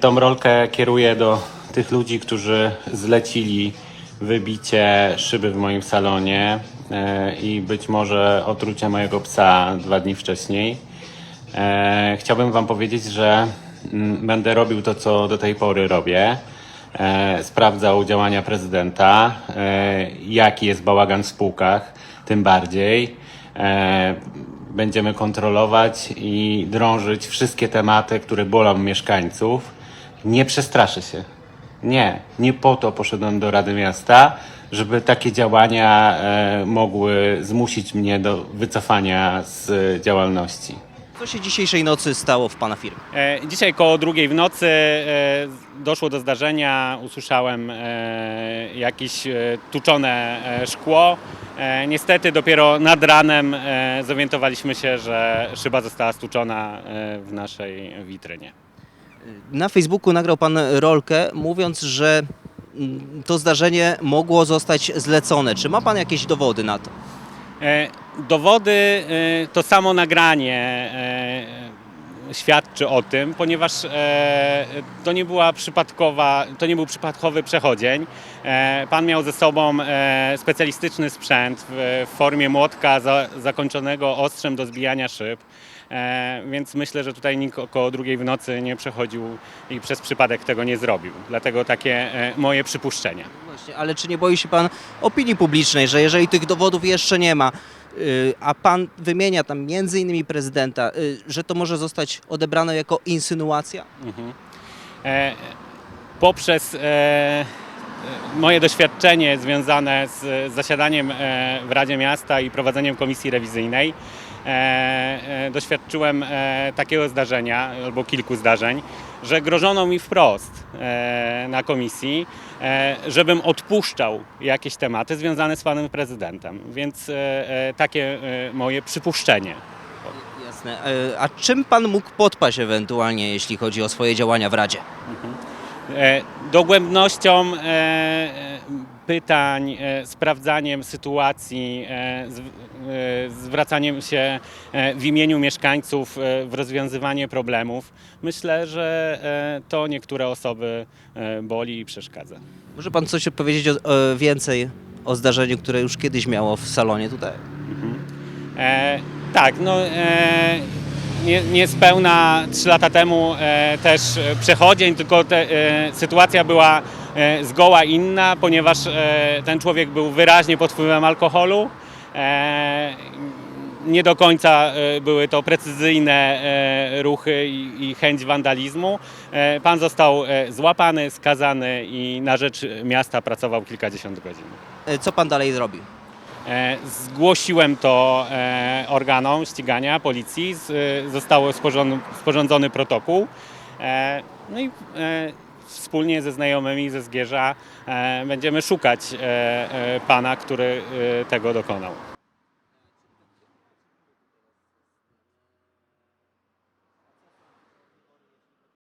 Tą rolkę kieruję do tych ludzi, którzy zlecili wybicie szyby w moim salonie e, i być może otrucie mojego psa dwa dni wcześniej. E, Chciałbym Wam powiedzieć, że mm, będę robił to, co do tej pory robię. E, Sprawdzał działania prezydenta, jaki jest bałagan w spółkach, tym bardziej. Będziemy kontrolować i drążyć wszystkie tematy, które bolą mieszkańców. Nie przestraszę się. Nie, nie po to poszedłem do Rady Miasta, żeby takie działania e, mogły zmusić mnie do wycofania z działalności. Co się dzisiejszej nocy stało w Pana firmie? E, Dzisiaj koło drugiej w nocy e, doszło do zdarzenia. Usłyszałem e, jakieś e, tuczone e, szkło. E, Niestety dopiero nad ranem e, zorientowaliśmy się, że szyba została stuczona e, w naszej witrynie. Na Facebooku nagrał Pan rolkę, mówiąc, że mm, to zdarzenie mogło zostać zlecone. Czy ma Pan jakieś dowody na to? E, Dowody, e, to samo nagranie e, świadczy o tym, ponieważ e, to nie była przypadkowa, to nie był przypadkowy przechodzień. E, Pan miał ze sobą e, specjalistyczny sprzęt w, w formie młotka za, zakończonego ostrzem do zbijania szyb. E, Więc myślę, że tutaj nikt około drugiej w nocy nie przechodził i przez przypadek tego nie zrobił. Dlatego takie e, moje przypuszczenia. Właśnie, ale czy nie boi się Pan opinii publicznej, że jeżeli tych dowodów jeszcze nie ma, a Pan wymienia tam między innymi prezydenta, y, że to może zostać odebrane jako insynuacja? E, poprzez e, moje doświadczenie związane z zasiadaniem e, w Radzie Miasta i prowadzeniem komisji rewizyjnej, e, e, doświadczyłem e, takiego zdarzenia, albo kilku zdarzeń, że grożono mi wprost e, na komisji, e, żebym odpuszczał jakieś tematy związane z panem prezydentem. Więc e, e, takie e, moje przypuszczenie. Jasne. A czym Pan mógł podpaść ewentualnie, jeśli chodzi o swoje działania w Radzie? E, dogłębnością e, e, pytań, e, sprawdzaniem sytuacji, zw- zwracaniem się w imieniu mieszkańców w rozwiązywanie problemów. Myślę, że to niektóre osoby boli i przeszkadza. Może Pan coś opowiedzieć o, o, więcej o zdarzeniu, które już kiedyś miało w salonie tutaj? E, tak, no e, nie, niespełna 3 lata temu e, też e, przechodzień, tylko te, e, sytuacja była e, zgoła inna, ponieważ e, ten człowiek był wyraźnie pod wpływem alkoholu. E, nie do końca e, były to precyzyjne e, ruchy i, chęć wandalizmu. Pan został złapany, skazany i na rzecz miasta pracował kilkadziesiąt godzin. Co Pan dalej zrobi? E, Zgłosiłem to e, organom ścigania, policji. E, Został sporządzony, protokół. No i wspólnie ze znajomymi ze Zgierza będziemy szukać pana, który tego dokonał.